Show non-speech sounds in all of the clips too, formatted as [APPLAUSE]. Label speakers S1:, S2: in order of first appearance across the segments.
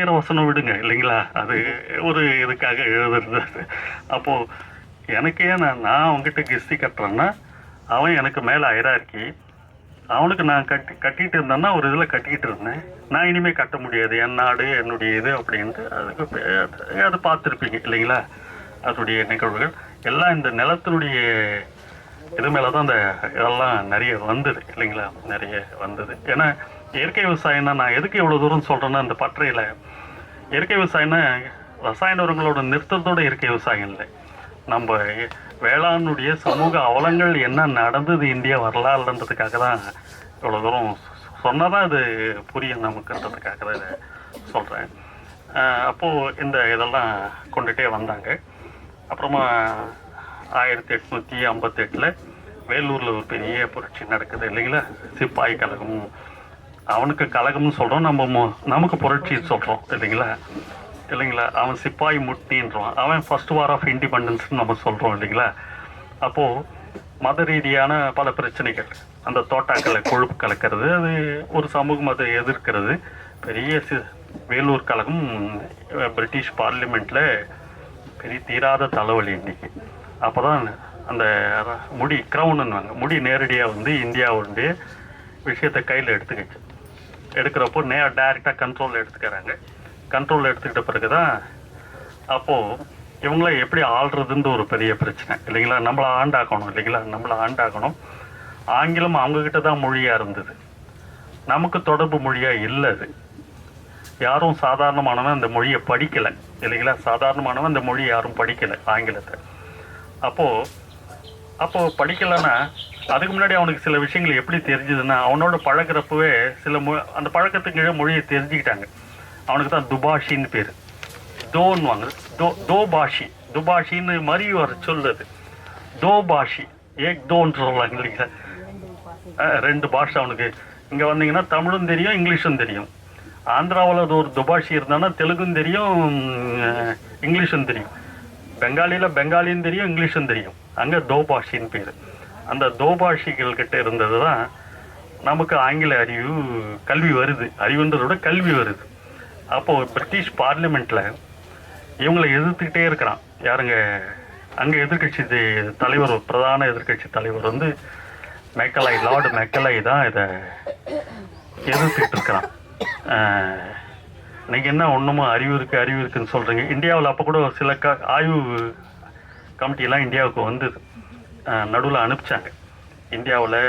S1: வீர வசனம் விடுங்க இல்லைங்களா? அது ஒரு இதுக்காக எழுதுறது. அப்போது எனக்கு ஏன் நான் நான் அவங்ககிட்ட கிஸ்தி கட்டுறேன்னா அவன் எனக்கு மேலே ஐரார்க்கி அவனுக்கு நான் கட்டி கட்டிகிட்டு இருந்தேன்னா ஒரு இதில் கட்டிக்கிட்டு இருந்தேன். நான் இனிமேல் கட்ட முடியாது. என் நாடு என்னுடைய இது அப்படின்ட்டு அதுக்கு அது- பார்த்துருப்பீங்க இல்லைங்களா? அதனுடைய நிகழ்வுகள். எல்லாம் இந்த நிலத்தினுடைய இது மேலே தான் இந்த இதெல்லாம் நிறைய வந்தது இல்லைங்களா? நிறைய வந்தது. ஏன்னா இயற்கை விவசாயம்னா நான் எதுக்கு இவ்வளோ தூரம் சொல்கிறேன்னா அந்த பற்றையில் இயற்கை விவசாயம்னா ரசாயன உரங்களோட நிறுத்தத்தோட இயற்கை விவசாயம் இல்லை. நம்ம வேளாண்னுடைய சமூக அவலங்கள் என்ன நடந்தது இந்தியா வரலாறுன்றதுக்காக தான் இவ்வளோ தூரம் சொன்னால் தான் அது புரியும் நமக்குன்றதுக்காக தான் இதை சொல்கிறேன் அப்போது இந்த இதெல்லாம் கொண்டுகிட்டே வந்தாங்க. அப்புறமா ஆயிரத்தி எட்நூற்றி ஐம்பத்தெட்டில் வேலூரில் ஒரு பெரிய புரட்சி நடக்குது இல்லைங்களா? சிப்பாய் கழகம் அவனுக்கு கழகம்னு சொல்கிறோம் நம்ம மு- நமக்கு புரட்சி சொல்கிறோம் இல்லைங்களா? இல்லைங்களா? அவன் சிப்பாய் முட்டின்றான் அவன் ஃபர்ஸ்ட் வார் ஆஃப் இண்டிபெண்டன்ஸ்னு நம்ம சொல்கிறோம் இல்லைங்களா? அப்போது மத ரீதியான பல பிரச்சனைகள் அந்த தோட்டாக்களை கொழுப்பு கலக்கிறது அது ஒரு சமூகம் அதை எதிர்க்கிறது. பெரிய சி- வேலூர் கழகம் பிரிட்டிஷ் பார்லிமெண்ட்டில் பெரிய தீராத தலைவலி இன்றைக்கி அப்போ தான் அந்த முடி க்ரௌனுன்னுவாங்க முடி நேரடியாக வந்து இந்தியாவுடைய விஷயத்தை கையில் எடுத்துக்கிச்சு. எடுக்கிறப்போ நேராக டைரெக்டாக கண்ட்ரோல் எடுத்துக்கிறாங்க. கண்ட்ரோல் எடுத்துக்கிட்ட பிறகு தான் அப்போது இவங்கள எப்படி ஆள்றதுன்ற ஒரு பெரிய பிரச்சனை. இல்லைங்களா? நம்மளை ஆண்டாக்கணும் இல்லைங்களா? நம்மளை ஆண்டாக்கணும். ஆங்கிலம் அவங்கக்கிட்ட தான் மொழியாக இருந்தது. நமக்கு தொடர்பு மொழியாக இல்லை அது. யாரும் சாதாரணமானவன் அந்த மொழியை படிக்கலை. இல்லைங்களா? சாதாரணமானவன் அந்த மொழி யாரும் படிக்கலை ஆங்கிலத்தை அப்போது அப்போது படிக்கலைன்னா அதுக்கு முன்னாடி அவனுக்கு சில விஷயங்கள் எப்படி தெரிஞ்சதுன்னா அவனோட பழக்கிறப்பவே சில மொ அந்த பழக்கத்துக்கு கீழே மொழியை தெரிஞ்சுக்கிட்டாங்க. அவனுக்கு தான் துபாஷின்னு பேர். தோன்னுவாங்க. தோ தோ பாஷி துபாஷின்னு மாதிரி வர சொல்லுது தோ பாஷி ஏக் தோன்னு சொல்லுவாங்க இல்லைங்களா? ரெண்டு பாஷை அவனுக்கு. இங்கே வந்தீங்கன்னா தமிழும் தெரியும் இங்கிலீஷும் தெரியும். ஆந்திராவில் அது ஒரு துபாஷி இருந்தானா தெலுங்கும் தெரியும் இங்கிலீஷும் தெரியும். பெங்காலியில் பெங்காலியும் தெரியும் இங்கிலீஷும் தெரியும். அங்கே தோபாஷின்னு பேர். அந்த தோபாஷிகள் கிட்ட இருந்தது தான் நமக்கு ஆங்கில அறிவு கல்வி வருது. அறிவுன்றதோட கல்வி வருது. அப்போது பிரிட்டிஷ் பார்லிமெண்ட்டில் இவங்களை எதிர்த்துக்கிட்டே இருக்கிறான். யாருங்க? அங்கே எதிர்க்கட்சி தலைவர் பிரதான எதிர்க்கட்சி தலைவர் வந்து மெக்கலை லார்டு மெக்கலை தான் இதை எதிர்த்துக்கிட்டு இருக்கிறான். நீங்கள் என்ன ஒன்றுமோ அறிவு இருக்குது அறிவு இருக்குதுன்னு சொல்கிறீங்க இந்தியாவில் அப்போ கூட சில க ஆய்வு கமிட்டிலாம் இந்தியாவுக்கு வந்தது. நடுவில் அனுப்பிச்சாங்க. இந்தியாவில்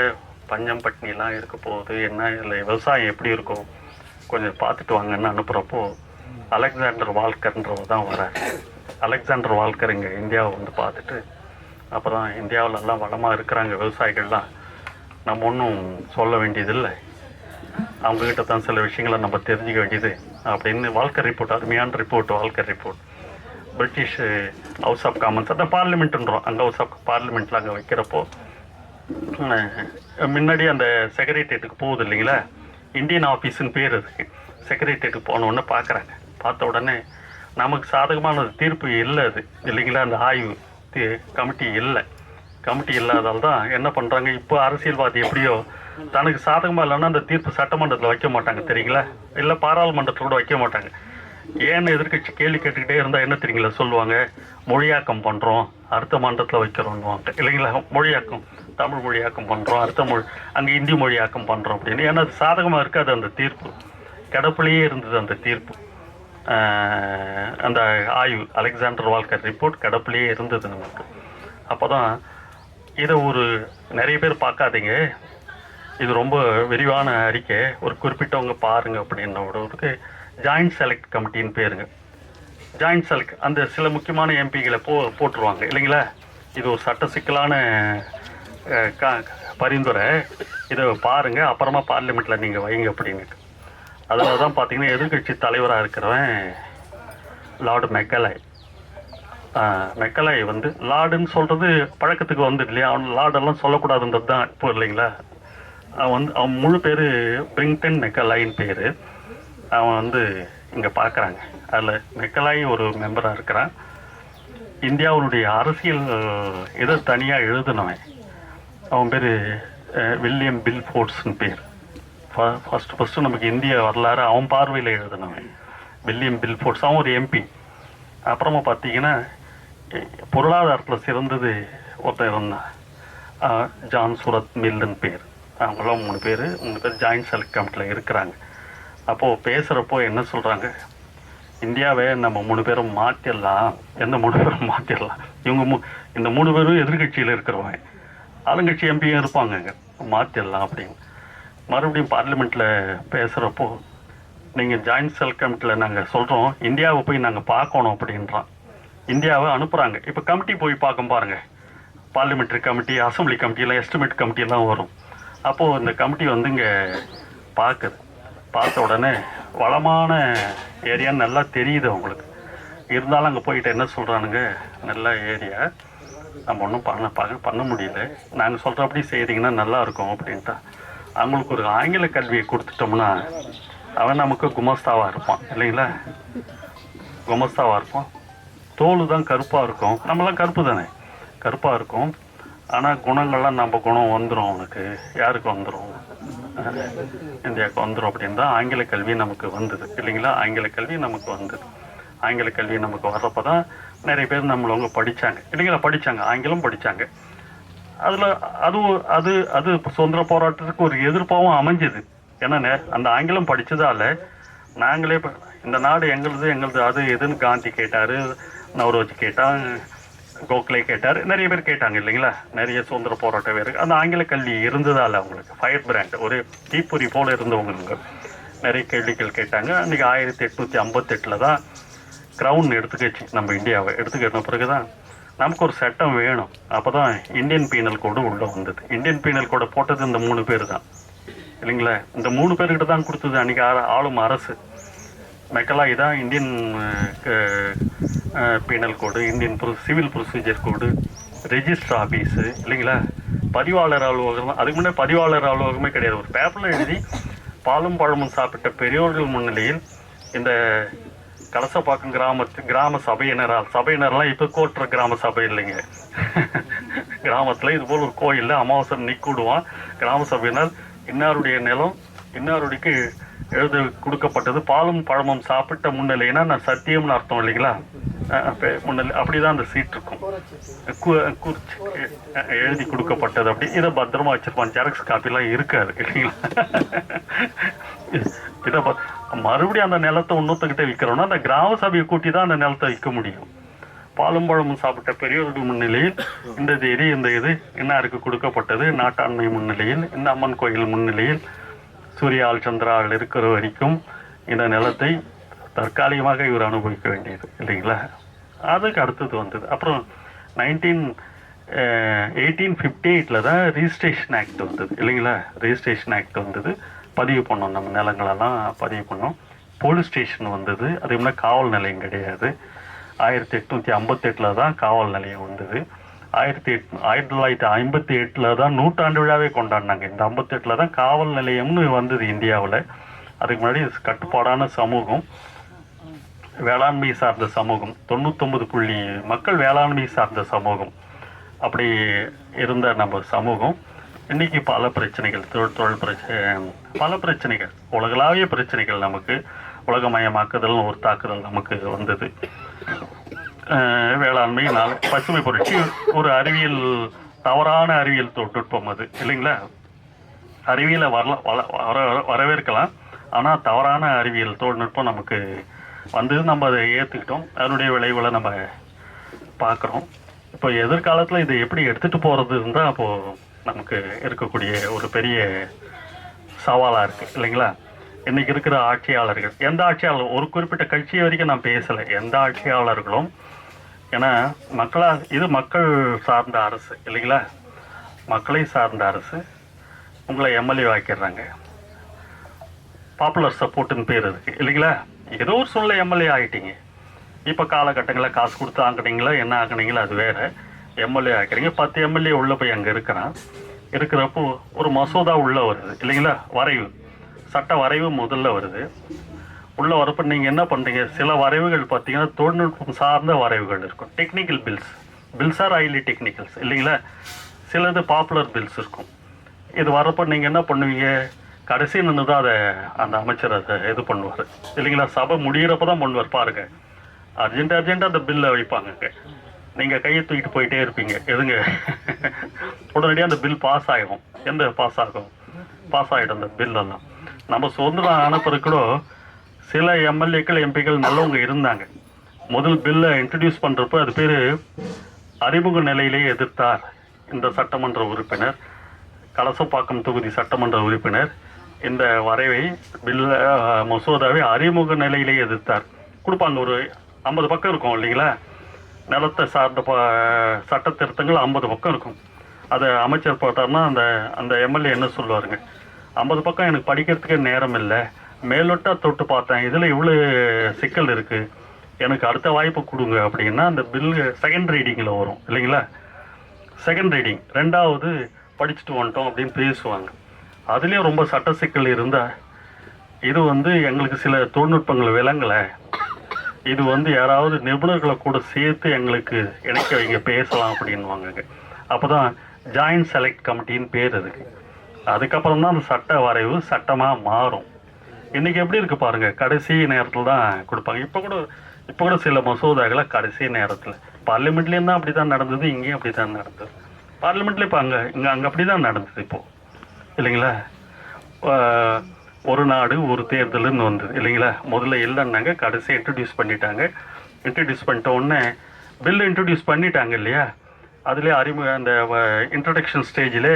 S1: பஞ்சம் பட்டினிலாம் இருக்க போகுது. என்ன இல்லை விவசாயம் எப்படி இருக்கும்? கொஞ்சம் பார்த்துட்டு வாங்கன்னு அனுப்புகிறப்போ அலெக்சாண்டர் வால்கர்ன்றவர் தான் வரார். அலெக்சாண்டர் வால்கர் இங்கே இந்தியாவை வந்து பார்த்துட்டு அப்புறம் தான் இந்தியாவில் எல்லாம் வளமாக இருக்கிறாங்க விவசாயிகள்லாம். நம்ம ஒன்றும் சொல்ல வேண்டியதில்லை. அவங்கக்கிட்ட தான் சில விஷயங்களை நம்ம தெரிஞ்சுக்க வேண்டியது அப்படின்னு வால்கர் ரிப்போர்ட் அருமையான report Walker report. British House of Commons அந்த பார்லிமெண்ட்டுன்றோம் அங்கே ஹவுஸ் ஆஃப் பார்லிமெண்ட்டில் அங்கே வைக்கிறப்போ முன்னாடி அந்த செக்ரட்டரியேட்டுக்கு போகுது இல்லைங்களா? இந்தியன் ஆஃபீஸுன்னு பேர் அதுக்கு செக்ரட்டரியேட்டுக்கு போன உடனே பார்க்குறாங்க. பார்த்த உடனே நமக்கு சாதகமான தீர்ப்பு இல்லை அது. இல்லைங்களா? அந்த ஆய்வு கமிட்டி இல்லை. கமிட்டி இல்லாதால் தான் என்ன பண்ணுறாங்க இப்போ அரசியல்வாதி எப்படியோ தனக்கு சாதகமாக இல்லைன்னா அந்த தீர்ப்பு சட்டமன்றத்தில் வைக்க மாட்டாங்க தெரியுங்களா? இல்லை பாராளுமன்றத்தில் கூட வைக்க மாட்டாங்க. ஏன்னு எதிர்க்கட்சி கேள்வி கேட்டுக்கிட்டே இருந்தால் என்ன தெரியுங்களா சொல்லுவாங்க? மொழியாக்கம் பண்ணுறோம் அடுத்த மன்றத்தில் வைக்கிறோன்னுவாங்க. இல்லைங்களா? மொழியாக்கம் தமிழ் மொழியாக்கம் பண்ணுறோம் அடுத்த மொழி அங்கே இந்தி மொழியாக்கம் பண்ணுறோம் அப்படின்னு. ஏன்னா அது சாதகமாக இருக்காது அந்த தீர்ப்பு. கிடப்பிலேயே இருந்தது அந்த தீர்ப்பு. அந்த ஆய்வு அலெக்சாண்டர் வால்கர் ரிப்போர்ட் கிடப்பிலேயே இருந்தது நமக்கு. அப்போ தான் இதை ஒரு நிறைய பேர் பார்க்காதீங்க. இது ரொம்ப விரிவான அறிக்கை. ஒரு குறிப்பிட்டவங்க பாருங்க அப்படின்னோடதுக்கு ஜாயிண்ட் செலக்ட் கமிட்டின்னு பேருங்க. ஜாயிண்ட் செலக்ட் அந்த சில முக்கியமான எம்பிகளை போ போட்டுருவாங்க. இல்லைங்களா? இது ஒரு சட்ட சிக்கலான க- பரிந்துரை. இதை பாருங்கள் அப்புறமா பார்லிமெண்ட்டில் நீங்கள் வைங்க அப்படின்னு. அதனால தான் பார்த்தீங்கன்னா எதிர்க்கட்சி தலைவராக இருக்கிறவன் லார்டு மெக்கலாய் மெக்கலாய் வந்து லார்டுன்னு சொல்கிறது பழக்கத்துக்கு வந்து இல்லையா? அவன் லார்டெல்லாம் சொல்லக்கூடாதுன்றது தான் இப்போ இல்லைங்களா? அவன் வந்து அவன் முழு பேர் பிரிங்டன் மெக்கலாயின்னு பேர். அவன் வந்து இங்கே பார்க்குறாங்க. அதில் மெக்கலாய் ஒரு மெம்பராக இருக்கிறான். இந்தியாவுடைய அரசியல் இதை தனியாக எழுதினவன். அவன் பேர் வில்லியம் பில் ஃபோர்ட்ஸ்னு பேர். ஃபஸ்ட்டு ஃபஸ்ட்டு நமக்கு இந்திய வரலாறு அவன் பார்வையில் எழுதினவன். வில்லியம் பில் ஃபோர்ட்ஸ் அவன் ஒரு எம்பி அப்புறமா பார்த்தீங்கன்னா பொருளாதாரத்தில் சிறந்தது ஒருத்தன் இருந்தான். ஜான் சூரத் மில்லுன்னு பேர். அவங்களாம் மூணு பேர் மூணு பேர் ஜாயின்ட் செலக்ட் கமிட்டியில் இருக்கிறாங்க. அப்போது பேசுகிறப்போ என்ன சொல்கிறாங்க இந்தியாவை நம்ம மூணு பேரும் மாற்றிடலாம் எந்த மூணு பேரும் மாற்றிடலாம் இவங்க மூ இந்த மூணு பேரும் எதிர்கட்சியில் இருக்கிறவங்க. ஆளுங்கட்சி எம்பியும் இருப்பாங்க மாற்றிடலாம் அப்படின்னு. மறுபடியும் பார்லிமெண்ட்டில் பேசுகிறப்போ நீங்கள் ஜாயின்ட் செல் கமிட்டியில் நாங்கள் சொல்கிறோம் இந்தியாவை போய் நாங்கள் பார்க்கணும் அப்படின்றான். இந்தியாவை அனுப்புகிறாங்க இப்போ கமிட்டி போய் பார்க்க பாருங்கள் பார்லிமெண்ட்ரி கமிட்டி அசம்பிளி கமிட்டியெல்லாம் எஸ்டிமேட் கமிட்டியெல்லாம் வரும். அப்போது இந்த கமிட்டி வந்து இங்கே பார்க்குது. பார்த்த உடனே வளமான ஏரியான்னு நல்லா தெரியுது அவங்களுக்கு இருந்தாலும் அங்கே போயிட்டு என்ன சொல்கிறானுங்க நல்ல ஏரியா. நம்ம ஒன்றும் பண்ண பார்க்க பண்ண முடியல. நாங்கள் சொல்கிறபடி செய்கிறீங்கன்னா நல்லா இருக்கும் அப்படின்ட்டா. அவங்களுக்கு ஒரு ஆங்கில கல்வியை கொடுத்துட்டோம்னா அவன் நமக்கு குமஸ்தாவாக இருப்பான் இல்லைங்களா? குமஸ்தாவாக இருப்பான். தோல் தான் கருப்பாக இருக்கும். நம்மளாம் கருப்பு தானே? கருப்பாக இருக்கும். ஆனால் குணங்கள்லாம் நம்ம குணம் வந்துடும் அவனுக்கு யாருக்கு வந்துடும் இந்தியாவுக்கு வந்துடும் அப்படின்னு தான் ஆங்கில கல்வி நமக்கு வந்தது. இல்லைங்களா? ஆங்கில கல்வி நமக்கு வந்தது. ஆங்கில கல்வி நமக்கு வர்றப்போ தான் நிறைய பேர் நம்மளவங்க படித்தாங்க இல்லைங்களா? படித்தாங்க ஆங்கிலம் படித்தாங்க அதில் அதுவும் அது அது சுதந்திர போராட்டத்துக்கு ஒரு எதிர்ப்பாகவும் அமைஞ்சது. ஏன்னா அந்த ஆங்கிலம் படித்ததால் நாங்களே இந்த நாடு எங்களுது எங்களுது அது எதுன்னு காந்தி கேட்டார் நவரோஜி கேட்டால் கோகலே கேட்டார். நிறைய பேர் கேட்டாங்க இல்லைங்களா? நிறைய சுதந்திர போராட்ட பேர் அந்த ஆங்கில கல்வி இருந்ததால அவங்களுக்கு ஃபயர் பிராண்ட் ஒரு தீப்பொறி போல இருந்தவங்க நிறைய கேள்விகள் கேட்டாங்க. அன்றைக்கி ஆயிரத்தி எட்நூற்றி ஐம்பத்தெட்டில் தான் க்ரௌன் எடுத்துக்கிச்சு. நம்ம இந்தியாவை எடுத்துக்கிட்ட பிறகு தான் நமக்கு ஒரு சட்டம் வேணும். அப்போ தான் இந்தியன் பீனல் கோடு உள்ளே வந்தது. இந்தியன் பீனல் கோடை போட்டது இந்த மூணு பேர் தான் இல்லைங்களா? இந்த மூணு பேர்கிட்ட தான் கொடுத்தது அன்றைக்கி ஆளும் அரசு. மெக்கலாய் தான் Indian penal code Indian pro civil procedure code register office இல்லைங்களா? பதிவாளர் அலுவலகம் அதுக்கு முன்னே பதிவாளர் அலுவலகமே கிடையாது. ஒரு பேப்பரில் எழுதி பாலும் பழமும் சாப்பிட்ட பெரியோர்கள் முன்னிலையில் இந்த கலசப்பாக்கம் கிராமத்து கிராம சபையினரால் சபையினர்லாம் இப்போ கோட்டுற கிராம சபை இல்லைங்க. [LAUGHS] கிராமத்தில் இது போல் ஒரு கோயிலில் அமாவாசை நிக்கூடுவான் கிராம சபையினர் இன்னாருடைய நிலம் இன்னாருடைக்கு எழுத கொடுக்கப்பட்டது. பாலும் பழமும் சாப்பிட்ட முன்னிலைனா நான் சத்தியம்னு அர்த்தம் இல்லைங்களா? முன்னிலை அப்படிதான் அந்த சீட் இருக்கும். குறிச்சு எழுதி கொடுக்கப்பட்டது அப்படி. இதை பத்திரமா வச்சிருப்பான். ஜெராக்ஸ் காப்பிலாம் இருக்காது இல்லைங்களா? இதை ப- மறுபடியும் அந்த நிலத்தை இன்னொருத்தக்கிட்ட விற்கிறோம்னா அந்த கிராம சபையை கூட்டி தான் அந்த நிலத்தை விற்க முடியும். பாலும் பழமும் சாப்பிட்ட பெரியவர்கள் முன்னிலையில் இந்த தேதி இந்த இது இன்னாருக்கு கொடுக்கப்பட்டது? நாட்டாண்மை முன்னிலையில் இந்த அம்மன் கோயில் முன்னிலையில் சூர்யால் சந்திராவில் இருக்கிற வரைக்கும் இந்த நிலத்தை தற்காலிகமாக இவர் அனுபவிக்க வேண்டியது இல்லைங்களா? அதுக்கு அடுத்தது வந்தது. அப்புறம் நைன்டீன் எயிட்டீன் ஃபிஃப்டி எயிட்டில் தான் ரிஜிஸ்ட்ரேஷன் ஆக்ட் வந்தது இல்லைங்களா? ரிஜிஸ்ட்ரேஷன் ஆக்ட் வந்தது. பதிவு பண்ணோம் நம்ம நிலங்களெல்லாம் பதிவு பண்ணோம். போலீஸ் ஸ்டேஷன் வந்தது. அதே மாதிரி காவல் நிலையம் கிடையாது. ஆயிரத்தி எட்நூற்றி ஐம்பத்தெட்டில் தான் காவல் நிலையம் வந்தது. ஆயிரத்தி எட் ஆயிரத்தி தொள்ளாயிரத்தி ஐம்பத்தி எட்டில் தான் நூற்றாண்டு விழாவே கொண்டாடினாங்க. இந்த ஐம்பத்தெட்டில் தான் காவல் நிலையம்னு வந்தது இந்தியாவில். அதுக்கு முன்னாடி கட்டுப்பாடான சமூகம். வேளாண்மை சார்ந்த சமூகம். தொண்ணூத்தொம்பது புள்ளி மக்கள் வேளாண்மை சார்ந்த சமூகம். அப்படி இருந்த நம்ம சமூகம். இன்னைக்கு பல பிரச்சனைகள் தொழில் தொழில் பிரச்சனை பல பிரச்சனைகள். உலகளாவிய பிரச்சனைகள் நமக்கு. உலகமயமாக்குதல்னு ஒரு தாக்குதல் நமக்கு வந்தது. வேளாண்மையினால் பசுமை புரட்சி. ஒரு அறிவியல் தவறான அறிவியல் தொழில்நுட்பம் அது இல்லைங்களா? அறிவியலை வரலாம் வர வரவேற்கலாம். ஆனால் தவறான அறிவியல் தொழில்நுட்பம் நமக்கு வந்து நம்ம அதை ஏற்றுக்கிட்டோம் அதனுடைய விளைவுகளை நம்ம பார்க்குறோம். இப்போ எதிர்காலத்தில் இதை எப்படி எடுத்துகிட்டு போகிறது இருந்தால் அப்போது நமக்கு இருக்கக்கூடிய ஒரு பெரிய சவாலாக இருக்குது இல்லைங்களா? இன்றைக்கி இருக்கிற ஆட்சியாளர்கள் எந்த ஆட்சியாளர் ஒரு குறிப்பிட்ட கட்சி வரைக்கும் நான் பேசலை. எந்த ஆட்சியாளர்களும் ஏன்னா மக்களா இது மக்கள் சார்ந்த அரசு இல்லைங்களா? மக்களை சார்ந்த அரசு. உங்களை எம்எல்ஏ ஆக்கிடுறாங்க. பாப்புலர் சப்போர்ட்டுன்னு பேர் இருக்குது இல்லைங்களா? ஏதோ ஒரு சூழ்நிலை எம்எல்ஏ ஆகிட்டீங்க. இப்போ காலகட்டங்களில் காசு கொடுத்து ஆங்கினீங்களோ என்ன ஆக்குனீங்களோ அது வேறு. எம்எல்ஏ ஆக்கிறீங்க. பத்து எம்எல்ஏ உள்ளே போய் அங்கே இருக்கிறான். இருக்கிறப்போ ஒரு மசோதா உள்ளே வருது இல்லைங்களா? வரைவு. சட்ட வரைவு முதல்ல வருது. உள்ள வரப்ப நீங்கள் என்ன பண்ணுறீங்க சில வரைவுகள் பார்த்தீங்கன்னா தொழில்நுட்பம் சார்ந்த வரைவுகள் இருக்கும். Technical bills bills are highly technicals இல்லைங்களா? சிலது பாப்புலர் பில்ஸ் இருக்கும். இது வரப்போ நீங்கள் என்ன பண்ணுவீங்க? கடைசி நின்று தான் அதை அந்த அமைச்சர் அதை இது பண்ணுவார். இல்லைங்களா? சபை முடியிறப்ப தான் பண்ணுவார். பாருங்க. அர்ஜென்ட் அர்ஜென்ட்டாக அந்த பில்லை வைப்பாங்க நீங்கள் கையை தூக்கிட்டு போயிட்டே இருப்பீங்க. எதுங்க? உடனடியாக அந்த பில் பாஸ் ஆகிடும் எந்த பாஸ் ஆகும்? பாஸ் ஆகிடும் அந்த பில்லெல்லாம் நம்ம சுதந்திரம் ஆன பிறகு கூட சில எம்எல்ஏக்கள் எம்பிக்கள் நல்லவங்க இருந்தாங்க. முதல் பில்லை இன்ட்ரடியூஸ் பண்ணுறப்ப அது பேர் அறிமுக நிலையிலே எதிர்த்தார் இந்த சட்டமன்ற உறுப்பினர். கலசப்பாக்கம் தொகுதி சட்டமன்ற உறுப்பினர். இந்த வரைவை பில்ல மசோதாவை அறிமுக நிலையிலே எதிர்த்தார். கொடுப்பாங்க ஒரு ஐம்பது பக்கம் இருக்கும் இல்லைங்களா? நிலத்தை சார்ந்த ப சட்ட திருத்தங்கள் ஐம்பது பக்கம் இருக்கும். அதை அமைச்சர் போட்டார்னா அந்த அந்த எம்எல்ஏ என்ன சொல்லுவாருங்க? ஐம்பது பக்கம் எனக்கு படிக்கிறதுக்கே நேரம் இல்லை. மேலோட்டா தொட்டு பார்த்தேன். இதில் இவ்வளோ சிக்கல் இருக்குது எனக்கு அடுத்த வாய்ப்பு கொடுங்க அப்படின்னா அந்த பில்லு செகண்ட் ரீடிங்கில் வரும். இல்லைங்களா? செகண்ட் ரீடிங் ரெண்டாவது படிச்சுட்டு வந்துட்டோம் அப்படின்னு பேசுவாங்க. அதுலேயும் ரொம்ப சட்ட சிக்கல் இருந்தால் இது வந்து எங்களுக்கு சில தொழில்நுட்பங்கள் விளங்கலை. இது வந்து யாராவது நிபுணர்களை கூட சேர்த்து எங்களுக்கு இணைக்க வைங்க பேசலாம் அப்படின்வாங்க அப்போ தான் ஜாயின்ட் செலக்ட் கமிட்டின்னு பேர் அதுக்கு. அதுக்கப்புறம் தான் அந்த சட்ட வரைவு சட்டமாக மாறும். இன்றைக்கி எப்படி இருக்கு பாருங்க கடைசி நேரத்தில் தான் கொடுப்பாங்க. இப்போ கூட இப்போ கூட சில மசோதாக்களை கடைசி நேரத்தில். பார்லிமெண்ட்லேயும் தான் அப்படி தான் நடந்தது இங்கேயும் அப்படி தான் நடந்தது. பார்லிமெண்ட்லேயும் இப்போ அங்கே இங்கே அங்கே அப்படி தான் நடந்தது இப்போது இல்லைங்களா? ஒரு நாடு ஒரு தேர்தல்னு வந்தது. இல்லைங்களா? முதல்ல இல்லைன்னாங்க கடைசி இன்ட்ரடியூஸ் பண்ணிட்டாங்க. இன்ட்ரடியூஸ் பண்ணிட்ட உடனே பில் இன்ட்ரடியூஸ் பண்ணிட்டாங்க இல்லையா? அதுலேயே அறிமுக அந்த இன்ட்ரடக்ஷன் ஸ்டேஜில்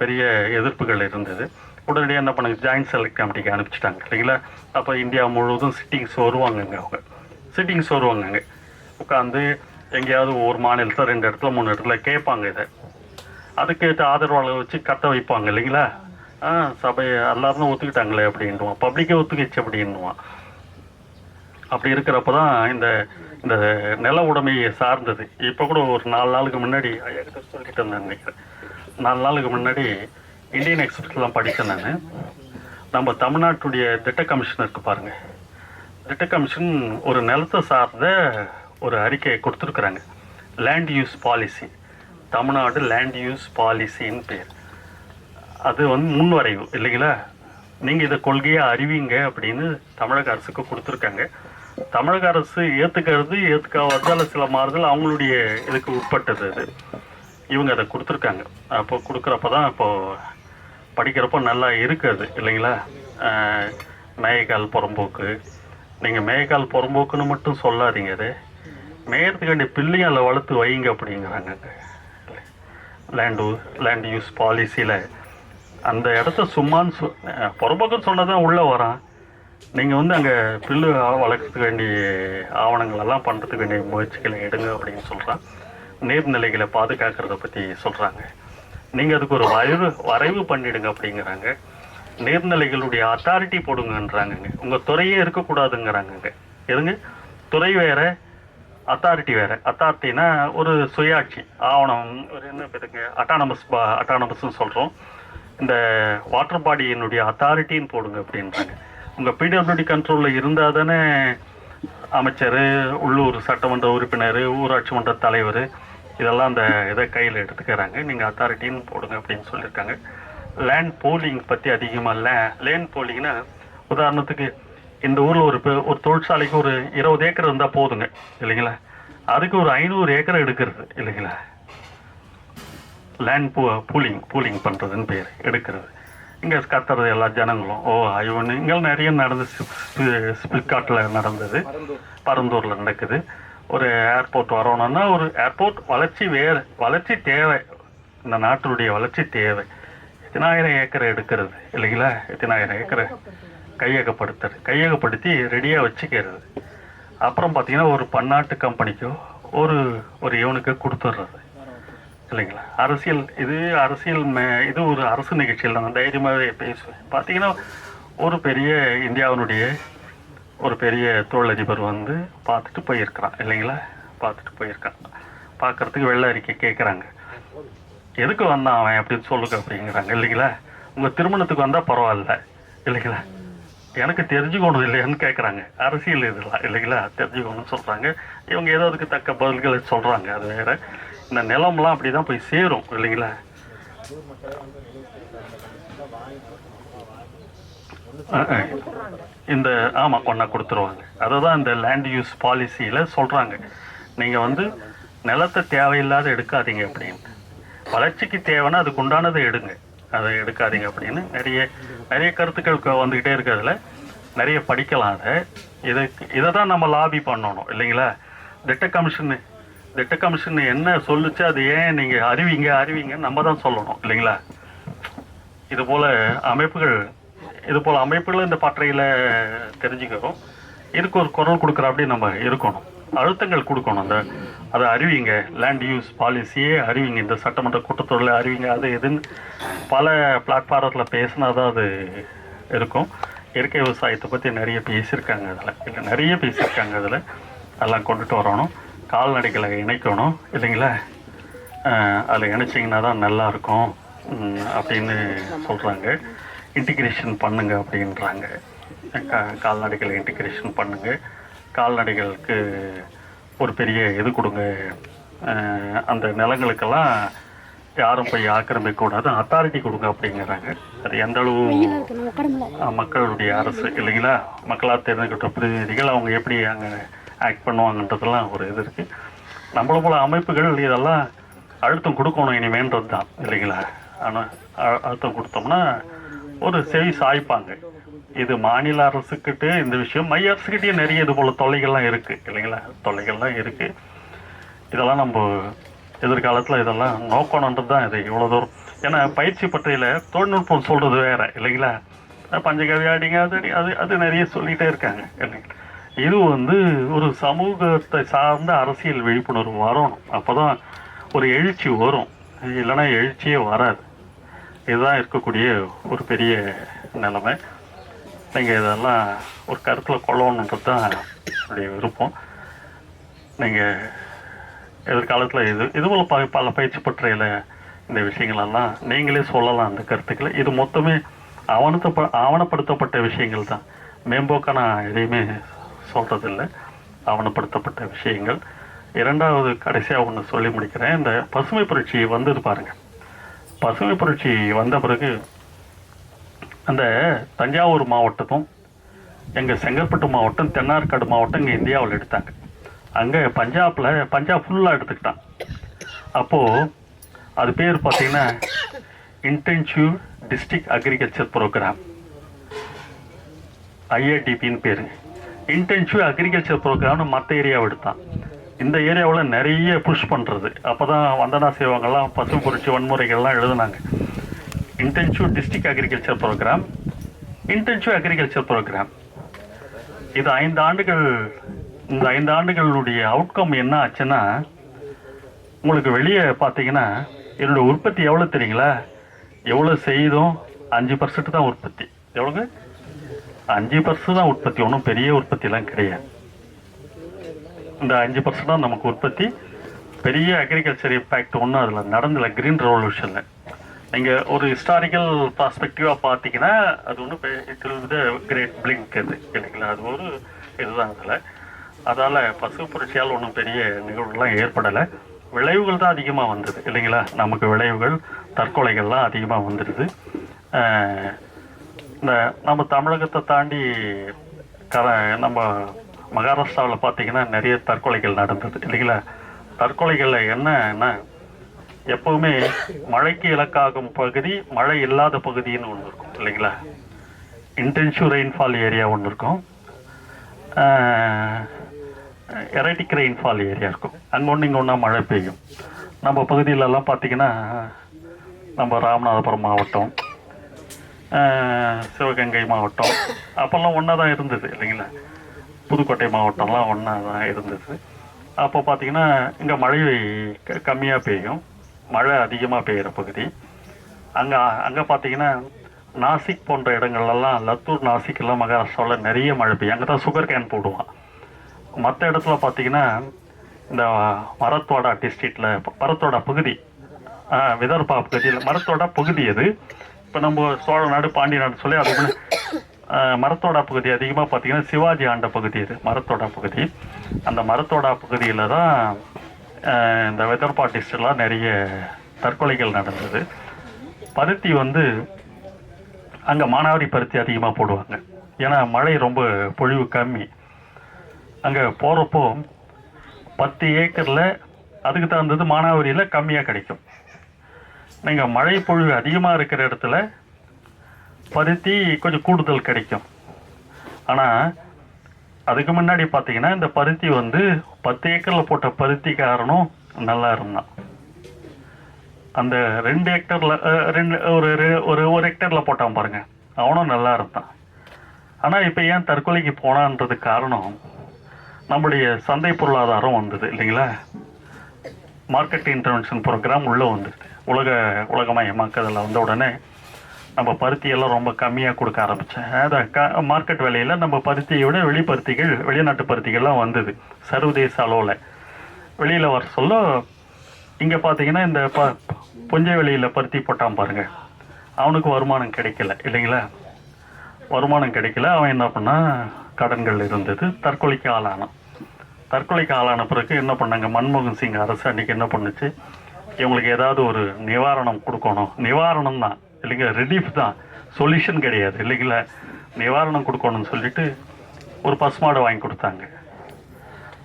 S1: பெரிய எதிர்ப்புகள் இருந்தது. உடனடியாக என்ன பண்ணாங்க? ஜாயின்ட் செலக்ட் கமிட்டிக்கு அனுப்பிச்சிட்டாங்க இல்லைங்களா? அப்போ இந்தியா முழுவதும் சிட்டிங்ஸ் வருவாங்கங்க அவங்க. சிட்டிங்ஸ் வருவாங்கங்க உட்காந்து எங்கேயாவது ஒரு மாநிலத்தில் ரெண்டு இடத்துல மூணு இடத்துல கேட்பாங்க இதை. அதுக்கேற்ற ஆதரவாளர் வச்சு கத்த வைப்பாங்க இல்லைங்களா? ஆ சபை எல்லாரும் ஒத்துக்கிட்டாங்களே அப்படின்ட்டுவான் பப்ளிக்கே ஒத்துக்கிச்சு அப்படின்னுவான். அப்படி இருக்கிறப்ப தான் இந்த இந்த நில உடைமையை சார்ந்தது. இப்போ கூட ஒரு நாலு நாளுக்கு முன்னாடி சொல்லிட்டு இருந்தேன் நினைக்கிறேன். நாலு நாளுக்கு முன்னாடி இந்தியன் எக்ஸ்பிரஸ்லாம் படித்தேன் நான். நம்ம தமிழ்நாட்டுடைய திட்ட கமிஷன் இருக்குது பாருங்கள் திட்ட கமிஷன் ஒரு நிலத்தை சார்ந்த ஒரு அறிக்கையை கொடுத்துருக்குறாங்க. Land use policy Tamil Nadu land use பாலிசின்னு பேர். அது வந்து முன்வரைவு இல்லைங்களா? நீங்கள் இதை கொள்கையாக அறிவிங்க அப்படின்னு தமிழக அரசுக்கு கொடுத்துருக்காங்க. தமிழக அரசு ஏற்றுக்கிறது ஏற்றுக்காததால் சில மாறுதல் அவங்களுடைய இதுக்கு உட்பட்டது அது. இவங்க அதை கொடுத்துருக்காங்க. அப்போ கொடுக்குறப்ப தான் இப்போது படிக்கிறப்போ நல்லா இருக்குது இல்லைங்களா? ஆஹ் மேய்கால் புறம்போக்கு. நீங்கள் மேய்கால் புறம்போக்குன்னு மட்டும் சொல்லாதீங்க அது. மேயறதுக்காண்டி பிள்ளையும் அதில் வளர்த்து வைங்க அப்படிங்கிறாங்க லேண்டு லேண்ட் யூஸ் பாலிசியில் அந்த இடத்த சும்மான்னு சொ புறம்போக்குன்னு சொன்னால் தான் உள்ளே வரான். நீங்கள் வந்து அங்கே பில்லு வளர்க்கறதுக்கு வேண்டிய ஆவணங்கள் எல்லாம் பண்ணுறதுக்கு வேண்டிய முயற்சிகளை எடுங்க அப்படின்னு சொல்கிறான் நீர்நிலைகளை பாதுகாக்கிறத பற்றி சொல்கிறாங்க நீங்கள் அதுக்கு ஒரு வரைவு வரைவு பண்ணிடுங்க அப்படிங்கிறாங்க. நீர்நிலைகளுடைய அத்தாரிட்டி போடுங்கன்றாங்கங்க. உங்கள் துறையே இருக்கக்கூடாதுங்கிறாங்கங்க. எதுங்க துறை வேற அத்தாரிட்டி வேற. அத்தாரிட்டினா ஒரு சுயாட்சி ஆவணம் ஒரு என்ன பேருங்க? அட்டானமஸ் அட்டானமஸ்ன்னு சொல்கிறோம் இந்த வாட்டர் பாடியினுடைய அத்தாரிட்டின்னு போடுங்க அப்படின்றாங்க. உங்கள் பிடபிள்யூடி கண்ட்ரோலில் இருந்தால் தானே அமைச்சர் உள்ளூர் சட்டமன்ற உறுப்பினர் ஊராட்சி மன்ற தலைவர் இதெல்லாம் அந்த இதை கையில் எடுத்துக்கிறாங்க. நீங்கள் அத்தாரிட்டின்னு போடுங்க அப்படின்னு சொல்லியிருக்காங்க. லேண்ட் போலிங் பற்றி அதிகமாக லே லேண்ட் போலிங்னா உதாரணத்துக்கு இந்த ஊரில் ஒரு ஒரு தொழிற்சாலைக்கு ஒரு இருபது ஏக்கர் இருந்தால் போதுங்க இல்லைங்களா? அதுக்கு ஒரு ஐநூறு ஏக்கர் எடுக்கிறது இல்லைங்களா? லேண்ட் பூ பூலிங் பூலிங் பண்ணுறதுன்னு பேர் எடுக்கிறது. இங்கே கத்துறது எல்லா ஜனங்களும். ஓ ஐயோன்னு இங்கே நிறைய நடந்து ஸ்பில்காட்டில் நடந்தது. பரந்தூரில் நடக்குது. ஒரு ஏர்போர்ட் வரணும்னா ஒரு ஏர்போர்ட் வளர்ச்சி வேறு வளர்ச்சி தேவை. இந்த நாட்டினுடைய வளர்ச்சி தேவை. எத்தனாயிரம் ஏக்கரை எடுக்கிறது? இல்லைங்களா? எத்தனாயிரம் ஏக்கரை கையகப்படுத்துறது. கையகப்படுத்தி ரெடியாக வச்சுக்கிறது. அப்புறம் பார்த்தீங்கன்னா ஒரு பன்னாட்டு கம்பெனிக்கோ ஒரு ஒரு இவனுக்கு கொடுத்துட்றது. இல்லைங்களா? அரசியல் இது அரசியல் மே- இது ஒரு அரசு நிகழ்ச்சியில் நான் தைரியமாகவே பேசுவேன். பார்த்தீங்கன்னா ஒரு பெரிய இந்தியாவினுடைய ஒரு பெரிய தொழிலதிபர் வந்து பார்த்துட்டு போயிருக்கிறான் இல்லைங்களா? பார்த்துட்டு போயிருக்கான். பார்க்கறதுக்கு வெள்ளை அறிக்கை கேட்குறாங்க. எதுக்கு வந்தான் அவன் அப்படின்னு சொல்லுங்க அப்படிங்கிறாங்க இல்லைங்களா? உங்கள் திருமணத்துக்கு வந்தால் பரவாயில்ல இல்லைங்களா? எனக்கு தெரிஞ்சுக்கணும் இல்லையான்னு கேட்குறாங்க. அரசியல் இதெல்லாம் இல்லைங்களா? தெரிஞ்சுக்கணும்னு சொல்கிறாங்க இவங்க ஏதோ அதுக்கு தக்க பதில்களை சொல்கிறாங்க அது வேற. இந்த நிலம்லாம் அப்படி தான் போய் சேரும் இல்லைங்களா? ஆ இந்த ஆமாம் கொண்டா கொடுத்துருவாங்க. அதை தான் இந்த லேண்ட் யூஸ் பாலிசியில் சொல்கிறாங்க நீங்கள் வந்து நிலத்தை தேவையில்லாத எடுக்காதீங்க அப்படின்னு வளர்ச்சிக்கு தேவைன்னா அதுக்கு உண்டானதை எடுங்க. அதை எடுக்காதீங்க அப்படின்னு நிறைய நிறைய கருத்துக்கள் வந்துக்கிட்டே இருக்கிறதுல நிறைய படிக்கலாம் அதை. இதுக்கு இதை தான் நம்ம லாபி பண்ணணும் இல்லைங்களா? திட்ட கமிஷன் திட்ட கமிஷன் என்ன சொல்லுச்சு அது ஏன் நீங்கள் அறிவிங்க அறிவிங்கன்னு நம்ம தான் சொல்லணும் இல்லைங்களா? இது போல் அமைப்புகள் இது போல் அமைப்புகள் இந்த பற்றையில் தெரிஞ்சுக்கிறோம் இதுக்கு ஒரு குரல் கொடுக்குற அப்படி நம்ம இருக்கணும். அழுத்தங்கள் கொடுக்கணும். அந்த அதை அறிவிங்க. Land use பாலிசியே அறிவிங்க. இந்த சட்டமன்ற கூட்டத்தொடரில் அறிவிங்க. அது எதுன்னு பல பிளாட்ஃபாரத்தில் பேசினா தான் அது இருக்கும். இயற்கை விவசாயத்தை பற்றி நிறைய பேசியிருக்காங்க அதில். இல்லை நிறைய பேசியிருக்காங்க அதில். அதெல்லாம் கொண்டுட்டு வரணும். கால்நடைகளை இணைக்கணும். இல்லைங்களா? அதில் இணைச்சிங்கன்னா தான் நல்லாயிருக்கும் அப்படின்னு சொல்கிறாங்க இன்டிகிரேஷன் பண்ணுங்க அப்படின்றாங்க. கா கால்நடைகளை இன்டிகிரேஷன் பண்ணுங்க. கால்நடைகளுக்கு ஒரு பெரிய இது கொடுங்க. அந்த நிலங்களுக்கெல்லாம் யாரும் போய் ஆக்கிரமிக்க கூடாது அத்தாரிட்டி கொடுங்க அப்படிங்கிறாங்க. அது எந்த அளவு மக்களுடைய அரசு இல்லைங்களா? மக்களால் தேர்ந்தெடுக்கப்பட்ட பிரதிநிதிகள் அவங்க எப்படி அங்கே ஆக்ட் பண்ணுவாங்கன்றதெல்லாம் ஒரு இது இருக்குது நம்மள போல அமைப்புகள் இதெல்லாம் அழுத்தம் கொடுக்கணும் இனிமேன்றது தான் இல்லைங்களா ஆனால் அழுத்தம் கொடுத்தோம்னா ஒரு செவி சாய்ப்பாங்க. இது மாநில அரசுக்கிட்டே இந்த விஷயம் மைய அரசுக்கிட்டே நிறைய இது போல் தொல்லைகள்லாம் இருக்குது இல்லைங்களா? தொல்லைகள்லாம் இருக்குது இதெல்லாம் நம்ம எதிர்காலத்தில் இதெல்லாம் நோக்கணுன்றது தான் இது இவ்வளோ தூரம். ஏன்னா பயிற்சி பற்றியில் தொழில்நுட்பம் சொல்கிறது வேறு இல்லைங்களா? பஞ்சகவி அடிங்க அது அது அது நிறைய சொல்லிகிட்டே இருக்காங்க இல்லைங்களா? இது வந்து ஒரு சமூகத்தை சார்ந்த அரசியல் விழிப்புணர்வு வரணும். அப்போ தான் ஒரு எழுச்சி வரும். இல்லைன்னா எழுச்சியே வராது. இதுதான் இருக்கக்கூடிய ஒரு பெரிய நிலைமை. நீங்கள் இதெல்லாம் ஒரு கருத்தில் கொள்ளணுன்றது தான் என்னுடைய விருப்பம். நீங்கள் எதிர்காலத்தில் இது இதுபோல் ப பல பயிற்சி பற்றையில் இந்த விஷயங்களெல்லாம் நீங்களே சொல்லலாம் அந்த கருத்துக்களை. இது மொத்தமே ஆவணத்த ஆவணப்படுத்தப்பட்ட விஷயங்கள் தான். மேம்போக்காக நான் எதையுமே சொல்கிறதில்ல ஆவணப்படுத்தப்பட்ட விஷயங்கள். இரண்டாவது கடைசியாக ஒன்று சொல்லி முடிக்கிறேன். இந்த பசுமை புரட்சி வந்தது பாருங்கள் பசுமை புரட்சி வந்த பிறகு அந்த தஞ்சாவூர் மாவட்டத்தும் எங்கள் செங்கல்பட்டு மாவட்டம் தென்னார்காடு மாவட்டம் இங்கே இந்தியாவில் எடுத்தாங்க. அங்கே பஞ்சாபில் பஞ்சாப் ஃபுல்லாக எடுத்துக்கிட்டான். அப்போது அது பேர் பார்த்தீங்கன்னா இன்டென்சிவ் டிஸ்ட்ரிக்ட் அக்ரிகல்ச்சர் ப்ரோக்ராம் ஐஏடிபின்னு பேர் இன்டென்சிவ் அக்ரிகல்ச்சர் ப்ரோக்ராம்னு மற்ற ஏரியாவை எடுத்தான். இந்த ஏரியாவில் நிறைய புஷ் பண்ணுறது அப்போ தான் வந்தனா செய்வாங்கலாம் பசுமை புரட்சி வன்முறைகள்லாம் எழுதுனாங்க. Intensive district agriculture programme intensive agriculture programme இது ஐந்து ஆண்டுகள் இந்த ஐந்து ஆண்டுகளுடைய அவுட்கம் என்ன ஆச்சுன்னா உங்களுக்கு வெளியே பார்த்தீங்கன்னா என்னுடைய உற்பத்தி எவ்வளோ தெரியுங்களா? எவ்வளோ செய்தும்? அஞ்சு பர்சன்ட் தான் உற்பத்தி. எவ்வளோங்க அஞ்சு பர்சன்ட் தான் உற்பத்தி. ஒன்றும் பெரிய உற்பத்திலாம் கிடையாது. இந்த அஞ்சு பர்சன்ட் தான் நமக்கு உற்பத்தி. பெரிய அக்ரிகல்ச்சர் இம்பேக்ட் ஒன்றும் அதில் நடந்தல க்ரீன் ரெவல்யூஷனில் நீங்கள் ஒரு ஹிஸ்டாரிக்கல் பர்ஸ்பெக்டிவாக பார்த்தீங்கன்னா அது ஒன்றும் it will the great blink அது இல்லைங்களா? அது ஒரு இதுதான் அதில். அதால் பசு புரட்சியால் ஒன்றும் பெரிய நிகழ்வுகள்லாம் ஏற்படலை. விளைவுகள் தான் அதிகமாக வந்தது இல்லைங்களா? நமக்கு விளைவுகள் தற்கொலைகள்லாம் அதிகமாக வந்துடுது இந்த நம்ம தமிழகத்தை தாண்டி கர நம்ம மகாராஷ்டிராவில் பார்த்தீங்கன்னா நிறைய தற்கொலைகள் நடந்தது இல்லைங்களா? தற்கொலைகளில் என்னன்னா எப்போவுமே மழைக்கு இலக்காகும் பகுதி மழை இல்லாத பகுதின்னு ஒன்று இருக்கும் இல்லைங்களா? இன்டென்சிவ் ரெயின்ஃபால் ஏரியா ஒன்று இருக்கும். எரட்டிக் ரெயின்ஃபால் ஏரியா இருக்கும். அங்கே ஒன்று இங்கே ஒன்றா மழை பெய்யும். நம்ம பகுதியிலலாம் பார்த்தீங்கன்னா நம்ம ராமநாதபுரம் மாவட்டம் சிவகங்கை மாவட்டம் அப்போல்லாம் ஒன்றா தான் இருந்தது இல்லைங்களா? புதுக்கோட்டை மாவட்டம்லாம் ஒன்றா தான் இருந்தது. அப்போ பார்த்தீங்கன்னா இங்கே மழை க கம்மியாக பெய்யும். மழை அதிகமாக பெய்கிற பகுதி. அங்கே அங்கே பார்த்தீங்கன்னா நாசிக் போன்ற இடங்கள்லாம் லத்தூர் நாசிக் எல்லாம் மகாராஷ்டிராவில் நிறைய மழை பெய்யும். அங்கே தான் சுகர் கேன் போடுவான். மற்ற இடத்துல பார்த்தீங்கன்னா இந்த மரத்தோடா டிஸ்ட்ரிக்டில் மரத்தோடா பகுதி விதர்பா பகுதியில் மரத்தோட பகுதி அது இப்போ நம்ம சோழ நாடு பாண்டிய நாடு சொல்லி அது மரத்தோடா பகுதி அதிகமாக பார்த்திங்கன்னா சிவாஜி ஆண்ட பகுதி இது மரத்தோடா பகுதி. அந்த மரத்தோடா பகுதியில் தான் இந்த விதர்பா டிஸ்ட்ரிக்ட்லாம் நிறைய தற்கொலைகள் நடந்தது. பருத்தி வந்து அங்கே மானாவாரி பருத்தி அதிகமாக போடுவாங்க. ஏன்னா மழை ரொம்ப பொழிவு கம்மி. அங்கே போகிறப்போ பத்து ஏக்கரில் அதுக்கு தகுந்தது மானாவரியில் கம்மியாக கிடைக்கும். நீங்கள் மழை பொழிவு அதிகமாக இருக்கிற இடத்துல பருத்தி கொஞ்சம் கூடுதல் கிடைக்கும். ஆனால் அதுக்கு முன்னாடி பார்த்தீங்கன்னா இந்த பருத்தி வந்து பத்து ஏக்கரில் போட்ட பருத்தி காரணம் நல்லா இருந்தான். அந்த ரெண்டு ஹெக்டரில் ரெண்டு ஒரு ரெ- ஒரு ஒரு ஹெக்டரில் போட்டான் பாருங்க. அவனும் நல்லா இருந்தான். ஆனால் இப்போ ஏன் தற்கொலைக்கு போனான்றதுக்கு காரணம் நம்முடைய சந்தை பொருளாதாரம் வந்தது இல்லைங்களா? மார்க்கெட் இன்டர்வென்ஷன் ப்ரோக்ராம் உள்ளே வந்துடுது உலக உலகமயமாக்கதில் வந்த உடனே நம்ம பருத்தியெல்லாம் ரொம்ப கம்மியாக கொடுக்க ஆரம்பித்தேன் அதை க மார்க்கெட் விலையில் நம்ம பருத்தியை விட வெளிப்பருத்திகள் வெளிநாட்டு பருத்திகள்லாம் வந்தது. சர்வதேச அளவில். வெளியில் வர சொல்ல இங்கே பார்த்தீங்கன்னா இந்த ப புஞ்சை வெளியில் பருத்தி போட்டான் பாருங்கள் அவனுக்கு வருமானம் கிடைக்கல இல்லைங்களா? வருமானம் கிடைக்கல. அவன் என்ன பண்ணா கடன்கள் இருந்தது. தற்கொலைக்கு ஆளானான். தற்கொலைக்கு ஆளான பிறகு என்ன பண்ணாங்க? மன்மோகன் சிங் அரசு அன்றைக்கி என்ன பண்ணுச்சு? இவங்களுக்கு ஏதாவது ஒரு நிவாரணம் கொடுக்கணும். நிவாரணம் தான் இல்லைங்க ரிலீஃப் தான். சொல்யூஷன் கிடையாது. இல்லைங்களா? நிவாரணம் கொடுக்கணும்னு சொல்லிட்டு ஒரு பசுமாடை வாங்கி கொடுத்தாங்க.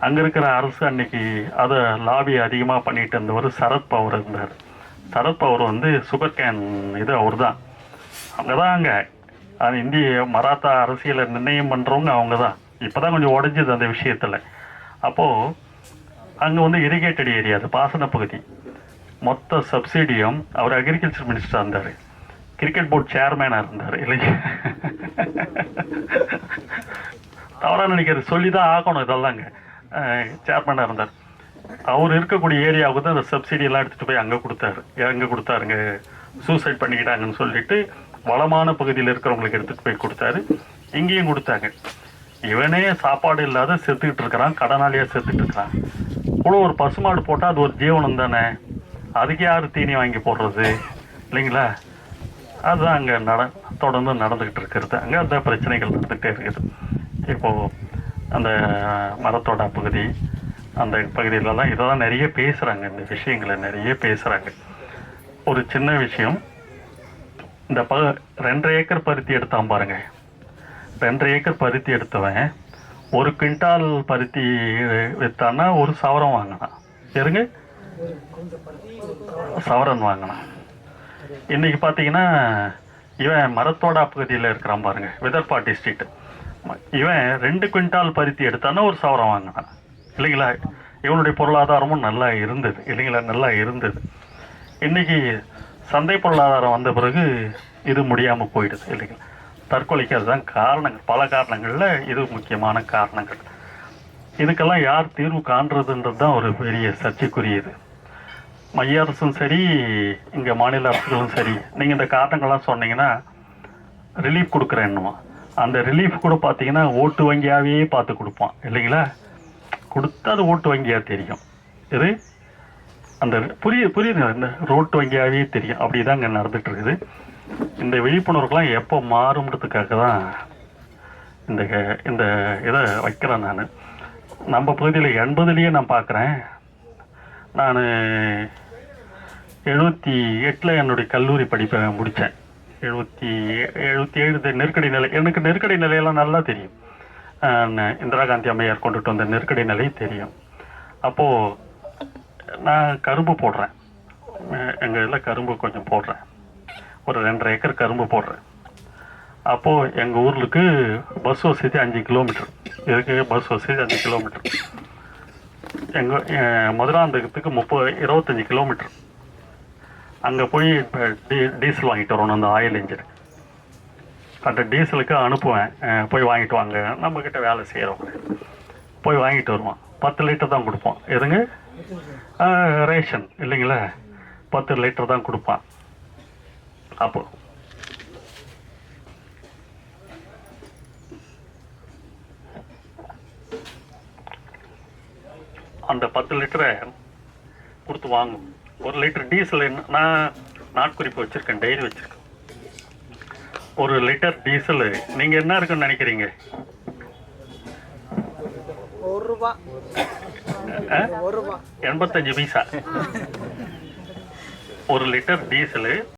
S1: அங்கே இருக்கிற அரசு அன்னைக்கு அதை லாபி அதிகமாக பண்ணிகிட்டு இருந்தவர் சரத் பவர் இருந்தார். சரத் பவர் வந்து சுகர் கேன் இது அவர் தான் அவங்க தான் அங்கே. அது இந்திய மராத்தா அரசியலை நிர்ணயம் பண்ணுறவங்க அவங்க தான் இப்போ தான் கொஞ்சம் உடஞ்சிது அந்த விஷயத்தில். அப்போது அங்கே வந்து இரிகேட்டட் ஏரியா அது பாசன பகுதி. மொத்த சப்சிடியும் அவர் அக்ரிகல்ச்சர் மினிஸ்டராக இருந்தார். கிரிக்கெட் போர்ட் சேர்மேனாக இருந்தார் இல்லைங்க தவறாக நினைக்கிறது. சொல்லி தான் ஆகணும் இதெல்லாங்க. சேர்மேனாக இருந்தார். அவர் இருக்கக்கூடிய ஏரியாவுக்கு தான் அந்த சப்சிடியெல்லாம் எடுத்துகிட்டு போய் அங்கே கொடுத்தாரு. எங்கே கொடுத்தாருங்க. சூசைட் பண்ணிக்கிட்டாங்கன்னு சொல்லிட்டு வளமான பகுதியில் இருக்கிறவங்களுக்கு எடுத்துகிட்டு போய் கொடுத்தாரு. இங்கேயும் கொடுத்தாங்க. இவனே சாப்பாடு இல்லாத செத்துக்கிட்டு இருக்கிறான். கடனாளியாக செத்துக்கிட்டு இருக்கிறான். இவ்வளோ ஒரு பசுமாடு போட்டால் அது ஒரு ஜீவனம் தானே அதுக்கு யார் தீனி வாங்கி போடுறது? இல்லைங்களா? அதுதான் அங்கே நட தொடர்ந்து நடந்துக்கிட்டு இருக்கிறது. அங்கே அந்த பிரச்சனைகள் நடந்துகிட்டே இருக்குது. இப்போது அந்த மரத்தோட பகுதி அந்த பகுதியிலலாம் இதை தான் நிறைய பேசுகிறாங்க இந்த விஷயங்களை நிறைய பேசுகிறாங்க ஒரு சின்ன விஷயம். இந்த ப ரெண்டரை ஏக்கர் பருத்தி எடுத்தான் பாருங்க. ரெண்டரை ஏக்கர் பருத்தி எடுத்தவன் ஒரு குவிண்டால் பருத்தி விற்றான்னா ஒரு சவரம் வாங்கினான். எருங்க சவரன் வாங்கினான். இன்னைக்கு பார்த்தீங்கன்னா இவன் மரத்தோடா பகுதியில் இருக்கிறான் பாருங்க விதர்பா டிஸ்ட்ரிக்ட் இவன் ரெண்டு குவிண்டால் பருத்தி எடுத்தான்னா ஒரு சவரம் வாங்கினான். இல்லைங்களா? இவனுடைய பொருளாதாரமும் நல்லா இருந்தது. இல்லைங்களா? நல்லா இருந்தது. இன்னைக்கு சந்தை பொருளாதாரம் வந்த பிறகு இது முடியாமல் போயிடுது இல்லைங்களா? தற்கொலைக்கு அதுதான் காரணங்கள். பல காரணங்களில் இது முக்கியமான காரணங்கள். இதுக்கெல்லாம் யார் தீர்வு காண்றதுன்றது தான் ஒரு பெரிய சர்ச்சைக்குரியது. மைய அரசும் சரி இங்கே மாநில அரசுகளும் சரி நீங்கள் இந்த காரணங்கள்லாம் சொன்னீங்கன்னா ரிலீஃப் கொடுக்குறேன்னுமா அந்த ரிலீஃப் கூட பார்த்தீங்கன்னா ஓட்டு வங்கியாகவே பார்த்து கொடுப்பான் இல்லைங்களா? கொடுத்தா அது ஓட்டு வங்கியாக தெரியும். இது அந்த புரிய புரியுது இந்த ரோட்டு வங்கியாகவே தெரியும். அப்படி தான் இங்கே நடந்துட்டு இருக்குது இந்த விழிப்புணர்வுக்கெல்லாம் எப்போ மாறும்ன்றதுக்காக தான் இந்த இந்த இதை வைக்கிறேன் நான். நம்ம பகுதியில் எண்பதுலேயே நான் பார்க்குறேன். நான் எழுபத்தி எட்டில் என்னுடைய கல்லூரி படிப்பை முடித்தேன். எழுபத்தி எழுபத்தி ஏழு நெருக்கடி நிலை எனக்கு நெருக்கடி நிலையெல்லாம் நல்லா தெரியும். இந்திரா காந்தி அம்மையார் கொண்டுட்டு வந்த நெருக்கடி நிலை தெரியும். அப்போது நான் கரும்பு போடுறேன். எங்கள் இதில் கரும்பு கொஞ்சம் போடுறேன். ஒரு ரெண்டரை ஏக்கர் கரும்பு போடுறேன். அப்போது எங்கள் ஊருக்கு பஸ் வசதி அஞ்சு கிலோமீட்டர். இதுக்கு பஸ் வசதி அஞ்சு கிலோமீட்டர். எங்கள் மதுராந்தகத்துக்கு முப்பது இருபத்தஞ்சி கிலோமீட்டர். அங்கே போய் இப்போ டீ டீசல் வாங்கிட்டு வரணும் அந்த ஆயில் இன்ஜின். அந்த டீசலுக்கு அனுப்புவேன். போய் வாங்கிட்டு வாங்க. நம்மக்கிட்ட வேலை செய்கிறவங்க போய் வாங்கிட்டு வருவான். பத்து லிட்டர் தான் கொடுப்போம் எதுங்க? ரேஷன். இல்லைங்களா? பத்து லிட்டர் தான் கொடுப்பான். அப்போ அந்த பத்து லிட்டரை கொடுத்து வாங்கும் ஒரு லிட்டர் டீசல் என்ன நான் நாட்குறிப்பு வச்சுருக்கேன் டெய்லி வச்சுருக்கேன். ஒரு லிட்டர் டீசல் நீங்கள் என்ன இருக்குன்னு நினைக்கிறீங்க? எண்பத்தஞ்சு பைசா. ஒரு லிட்டர் டீசலு